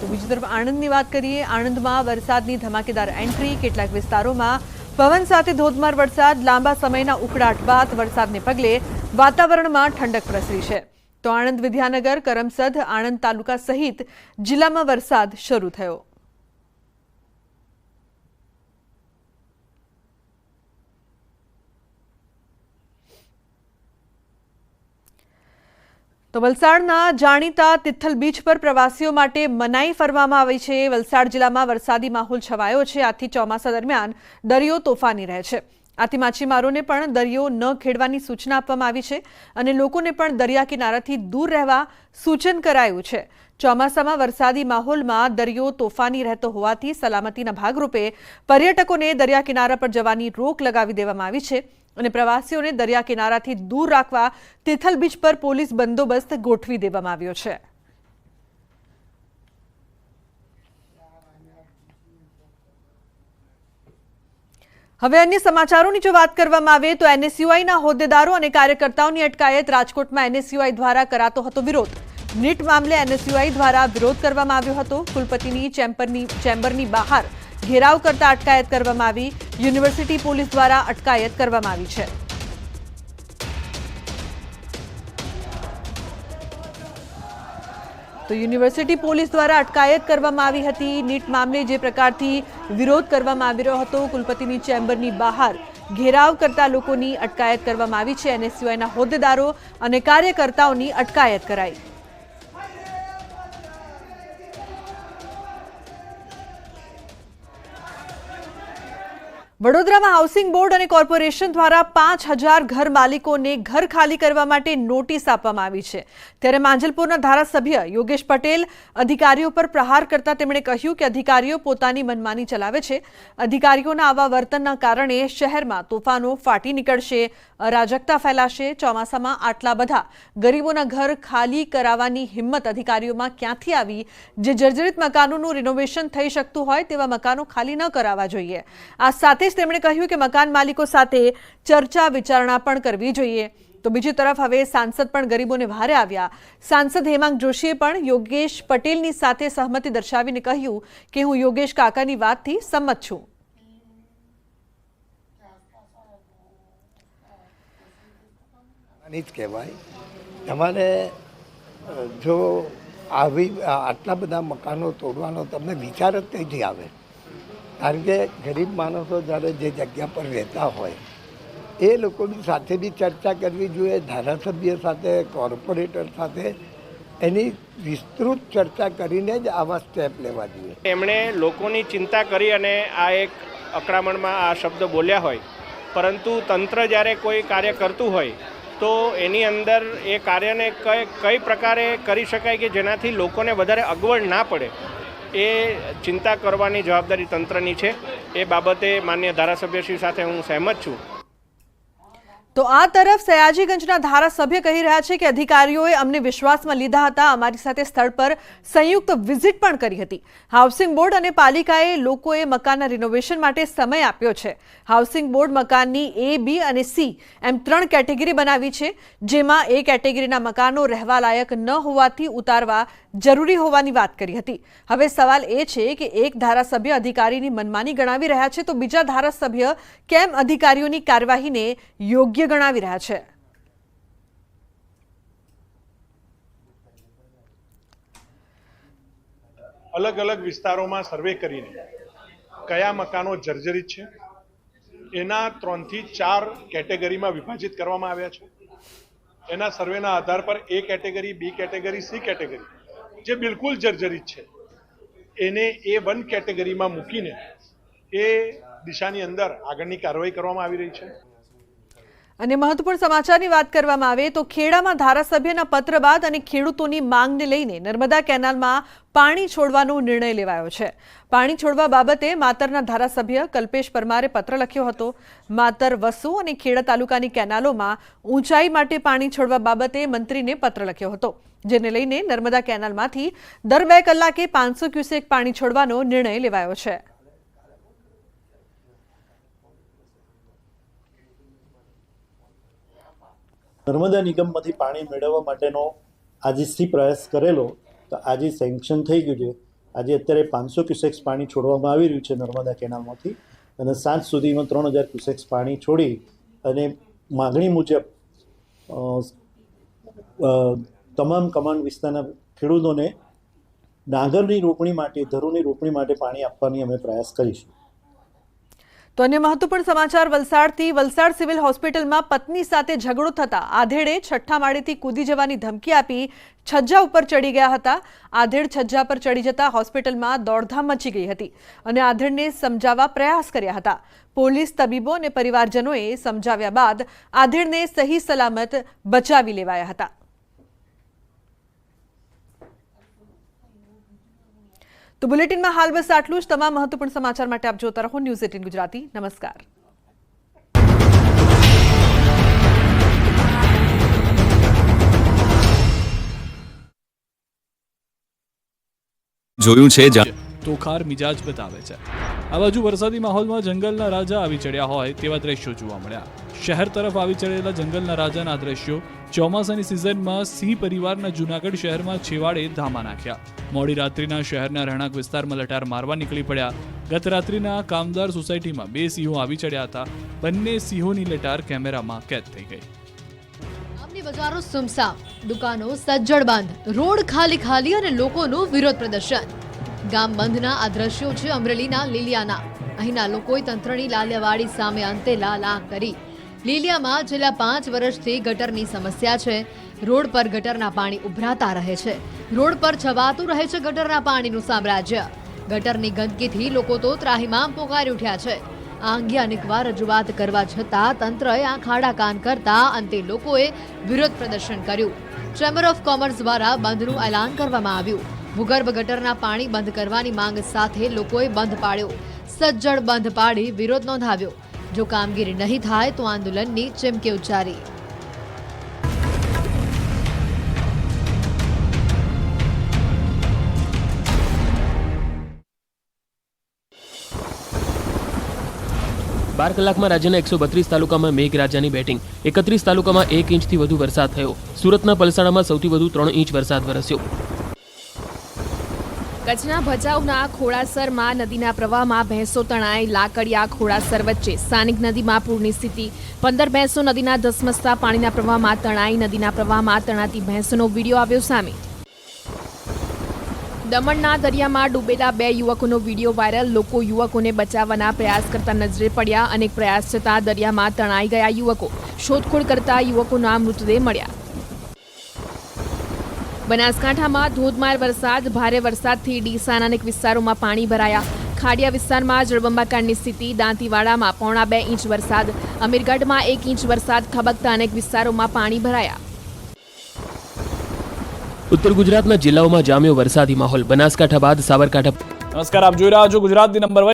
તો બીજી તરફ આણંદની વાત કરીએ, આણંદમાં વરસાદની ધમાકેદાર એન્ટ્રી. કેટલાક વિસ્તારોમાં પવન સાથે ધોધમાર વરસાદ. લાંબા સમયના ઉકળાટ બાદ વરસાદને પગલે વાતાવરણમાં ઠંડક પ્રસરી છે. તો આણંદ વિદ્યાનગર, કરમસદ, આણંદ તાલુકા સહિત જિલ્લામાં વરસાદ શરૂ થયો. તો વલસાડના જાણીતા તિથલ બીચ પર પ્રવાસીઓ માટે મનાઈ ફરવામાં આવી છે. વલસાડ જિલ્લામાં વરસાદી માહોલ છવાયો છે. આથી ચોમાસા દરમિયાન દરિયો તોફાની રહે છે. આથી માછીમારોને પણ દરિયો ન ખેડવાની સૂચના આપવામાં આવી છે અને લોકોને પણ દરિયા કિનારાથી દૂર રહેવા સૂચન કરાયું છે. ચોમાસામાં વરસાદી માહોલમાં દરિયો તોફાની રહેતો હોવાથી સલામતીના ભાગરૂપે પર્યટકોને દરિયા કિનારા પર જવાની રોક લગાવી દેવામાં આવી છે. અને પ્રવાસીઓને દરિયા કિનારાથી દૂર રાખવા તિથલ બીચ પર પોલીસ બંદોબસ્ત ગોઠવી દેવામાં આવ્યો છે. હવે અન્ય સમાચારોની જો વાત કરવામાં આવે તો એનએસયુઆઈના હોદ્દેદારો અને કાર્યકર્તાઓની અટકાયત રાજકોટમાં એનએસયુઆઈ દ્વારા કરાતો હતો વિરોધ. નીટ મામલે એનએસયુઆઈ દ્વારા વિરોધ કરવામાં આવ્યો હતો. કુલપતિની ચેમ્બરની ચેમ્બરની બહાર ઘેરાવ કરતા અટકાયત કરવામાં આવી. યુનિવર્સિટી પોલીસ દ્વારા અટકાયત કરવામાં આવી છે. તો યુનિવર્સિટી પોલીસ દ્વારા અટકાયત કરવામાં આવી હતી. નીટ મામલે જે પ્રકારથી વિરોધ કરવામાં આવી રહ્યો હતો, કુલપતિની ચેમ્બરની બહાર ઘેરાવ કરતા લોકોની અટકાયત કરવામાં આવી છે. એનએસયુઆઈના હોદ્દેદારો અને કાર્યકર્તાઓની અટકાયત કરાઈ. વડોદરામાં હાઉસિંગ બોર્ડ અને કોર્પોરેશન દ્વારા પાંચ હજાર ઘર માલિકોને ઘર ખાલી કરવા માટે નોટિસ આપવામાં આવી છે. ત્યારે માંજલપુરના ધારાસભ્ય યોગેશ પટેલ અધિકારીઓ પર પ્રહાર કરતા તેમણે કહ્યું કે અધિકારીઓ પોતાની મનમાની ચલાવે છે. અધિકારીઓના આવા વર્તનના કારણે શહેરમાં તોફાનો ફાટી નીકળશે, અરાજકતા ફેલાશે, ચોમાસામાં આટલા બધા ગરીબોના ઘર ખાલી કરાવવાની હિંમત અધિકારીઓમાં ક્યાંથી આવી? જે જર્જરિત મકાનોનું રિનોવેશન થઈ શકતું હોય તેવા મકાનો ખાલી ન કરાવવા જોઈએ. આ સાથે જ તેમણે કહ્યું કે મકાન માલિકો સાથે ચર્ચા વિચારણા પણ કરવી જોઈએ. તો બીજી તરફ હવે સાંસદ પણ ગરીબોને ભારે આવ્યા. સાંસદ હેમાંગ જોશીએ પણ યોગેશ પટેલની સાથે સહમતિ દર્શાવીને કહ્યું કે હું યોગેશ કાકાની વાતથી સંમત છું. જ કહેવાય. તમારે જો આવી, આટલા બધા મકાનો તોડવાનો તમને વિચાર જ નહીં આવે. કારણ કે ગરીબ માણસો જ્યારે જે જગ્યા પર રહેતા હોય, એ લોકોની સાથે બી ચર્ચા કરવી જોઈએ, ધારાસભ્ય સાથે, કોર્પોરેટર સાથે, એની વિસ્તૃત ચર્ચા કરીને જ આવા સ્ટેપ લેવા જોઈએ. એમણે લોકોની ચિંતા કરી અને આ એક અકળામણમાં આ શબ્દ બોલ્યા હોય, પરંતુ તંત્ર જ્યારે કોઈ કાર્ય કરતું હોય, તો એની અંદર એ કાર્યને કઈ કઈ પ્રકારે કરી શકાય કે જેનાથી લોકોને વધારે અગવડ ના પડે? એ ચિંતા કરવાની જવાબદારી તંત્રની છે. એ બાબતે માન્ય ધારાસભ્યશ્રી સાથે હું સહેમત છું. તો આ તરફ સયાજીગંજના ધારાસભ્ય કહી રહ્યા છે કે અધિકારીઓએ અમને વિશ્વાસમાં લીધા હતા, અમારી સાથે સ્થળ પર સંયુક્ત વિઝિટ પણ કરી હતી. હાઉસિંગ બોર્ડ અને પાલિકાએ લોકોએ મકાનના રિનોવેશન માટે સમય આપ્યો છે. હાઉસિંગ બોર્ડ મકાનની એ બી અને સી એમ ત્રણ કેટેગરી બનાવી છે, જેમાં એ કેટેગરીના મકાનો રહેવા લાયક ન હોવાથી ઉતારવા જરૂરી હોવાની વાત કરી હતી. હવે સવાલ એ છે કે એક ધારાસભ્ય અધિકારીની મનમાની ગણાવી રહ્યા છે તો બીજા ધારાસભ્ય કેમ અધિકારીઓની કાર્યવાહીને યોગ્ય ગણાવી રહ્યા છે. અલગ અલગ વિસ્તારોમાં સર્વે કરીને કયા મકાનો જર્જરિત છે? એના ત્રણથી ચાર કેટેગરીમાં વિભાજિત કરવામાં આવ્યા છે. એના સર્વેના આધાર પર A category, B category, C category જે બિલકુલ જર્જરિત છે, એને એ વન કેટેગરીમાં મૂકીને એ દિશાની અંદર આગળની કાર્યવાહી કરવામાં આવી રહી છે. અને મહત્વપૂર્ણ સમાચારની વાત કરવામાં આવે તો ખેડામાં ધારાસભ્યના પત્ર બાદ અને ખેડૂતોની માંગને લઈને નર્મદા કેનાલમાં પાણી છોડવાનો નિર્ણય લેવાયો છે. પાણી છોડવા બાબતે માતરના ધારાસભ્ય કલ્પેશ પરમારે પત્ર લખ્યો હતો. માતર વસુ અને ખેડા તાલુકાની કેનાલોમાં ઊંચાઈ માટે પાણી છોડવા બાબતે મંત્રીને પત્ર લખ્યો હતો, જેને લઈને નર્મદા કેનાલમાંથી દર બે કલાકે પાંચસો ક્યુસેક પાણી છોડવાનો નિર્ણય લેવાયો છે. નર્મદા નિગમમાંથી પાણી મેળવવા માટેનો આજે પ્રયાસ કરેલો, તો આજે સેન્કશન થઈ ગયું છે. આજે અત્યારે પાંચસો ક્યુસેક્સ પાણી છોડવામાં આવી રહ્યું છે નર્મદા કેનાલમાંથી. અને સાંજ સુધીમાં ત્રણ હજાર ક્યુસેક્સ પાણી છોડી અને માગણી મુજબ તમામ કમાન્ડ વિસ્તારના ખેડૂતોને ડાંગરની રોપણી માટે, ધરુની રોપણી માટે પાણી આપવાની અમે પ્રયાસ કરીશું. તો અન્ય મહત્વપૂર્ણ સમાચાર, વલસાડથી વલસાડ સિવિલ હોસ્પિટલમાં પત્ની સાથે ઝઘડો થતા આધેડે છઠ્ઠા માળેથી કૂદી જવાની ધમકી આપી છજ્જા ઉપર ચડી ગયા હતા. આધેડ છજ્જા પર ચડી જતા હોસ્પિટલમાં દોડધામ મચી ગઈ હતી અને આધેડને સમજાવવા પ્રયાસ કર્યા હતા. પોલીસ તબીબો અને પરિવારજનોએ સમજાવ્યા બાદ આધેડને સહી સલામત બચાવી લેવાયા હતા. તો બુલેટિનમાં હાલ બસ આટલું જ. તમામ મહત્વપૂર્ણ સમાચાર માટે આપ જોતા રહો ન્યૂઝ એટીન ગુજરાતી. નમસ્કાર. જોયું છે જા- તોખાર મિજાજ બતાવે છે. આ બાજુ વરસાદી માહોલમાં જંગલના રાજા આવી ચડ્યા હોય તેવા દ્રશ્યો જોવા મળ્યા. શહેર તરફ આવી ચડેલા જંગલના રાજાના દ્રશ્યો ચોમાસાની સિઝનમાં સિંહ પરિવારના જૂનાગઢ શહેરમાં છેવાડે ધામા નાખ્યા. મોડી રાત્રિના શહેરના રહેણાંક વિસ્તારમાં લટાર મારવા નીકળી પડ્યા. ગત રાત્રિના કામદાર સોસાયટીમાં બે સિંહો આવી ચડ્યા હતા. બંને સિંહોની લટાર કેમેરામાં કેદ થઈ ગઈ. ગામની બજારો સુમસામ. દુકાનો સજ્જડ બંધ. રોડ ખાલી ખાલી અને લોકોનું વિરોધ પ્રદર્શન. ગામ બંધના આ દ્રશ્યો છે અમરેલીના લીલિયાના. અહીંના લોકોએ તંત્રની લાલ્યાવાડી સામે અંતે લાલ આંખ કરી. લીલિયામાં છેલ્લા પાંચ વર્ષથી ગટરની સમસ્યા છે. રોડ પર ગટરના પાણી ઉભરાતા રહે છે. રોડ પર છવાતું રહે છે ગટરના પાણીનું સામ્રાજ્ય. ગટરની ગંદકીથી લોકો તો ત્રાહીમામ પોકારી ઉઠ્યા છે. આ અંગે અનેકવાર રજૂઆત કરવા છતાં તંત્રએ આ ખાડા કાન કરતા અંતે લોકોએ વિરોધ પ્રદર્શન કર્યું. ચેમ્બર ઓફ કોમર્સ દ્વારા બંધનું એલાન કરવામાં આવ્યું. ભૂગર્ભ ગટરના પાણી બંધ કરવાની માંગ સાથે લોકોએ બંધ પાડ્યો. સજ્જડ બંધ પાડી વિરોધ નોંધાવ્યો. જો કામગીરી નહીં થાય તો આંદોલનની ચીમકી ઉચ્ચારી. બાર કલાકમાં રાજ્યના એકસો બત્રીસ તાલુકામાં મેઘરાજાની બેટિંગ. એકત્રીસ તાલુકામાં એક ઇંચથી વધુ વરસાદ થયો. સુરતના પલસાણામાં સૌથી વધુ ત્રણ ઇંચ વરસાદ વરસ્યો. કચ્છના ભચાઉના ખોડાસરમાં નદીના પ્રવાહમાં ભેંસો તણાઈ લાકડિયા ખોડાસર વચ્ચે સ્થાનિક નદીમાં પૂરની સ્થિતિ. પંદર ભેંસો નદીના ધસમસતા પાણીના પ્રવાહમાં તણાઈ નદીના પ્રવાહમાં તણાતી ભેંસોનો વીડિયો આવ્યો સામે. દમણના દરિયામાં ડૂબેલા બે યુવકોનો વીડિયો વાયરલ. લોકો યુવકોને બચાવવાના પ્રયાસ કરતા નજરે પડ્યા. અનેક પ્રયાસ છતાં દરિયામાં તણાઈ ગયા યુવકો. શોધખોળ કરતા યુવકોના મૃતદેહ મળ્યા. બનાસકાંઠામાં ધોધમાર વરસાદ ભારે વરસાદથી ડીસાના અનેક વિસ્તારોમાં પાણી ભરાયા. ખાડિયા વિસ્તારમાં જળબંબાકારની સ્થિતિ દાંતીવાડામાં પોણા બે ઇંચ વરસાદ અમીરગઢમાં એક ઇંચ વરસાદ ખબકતા અનેક વિસ્તારોમાં પાણી ભરાયા. ઉત્તર ગુજરાતના જિલ્લાઓમાં જામ્યો વરસાદી માહોલ. બનાસકાંઠા બાદ સાબરકાંઠા નમસ્કાર આપ જોઈ રહ્યા છો ગુજરાતની નંબર વન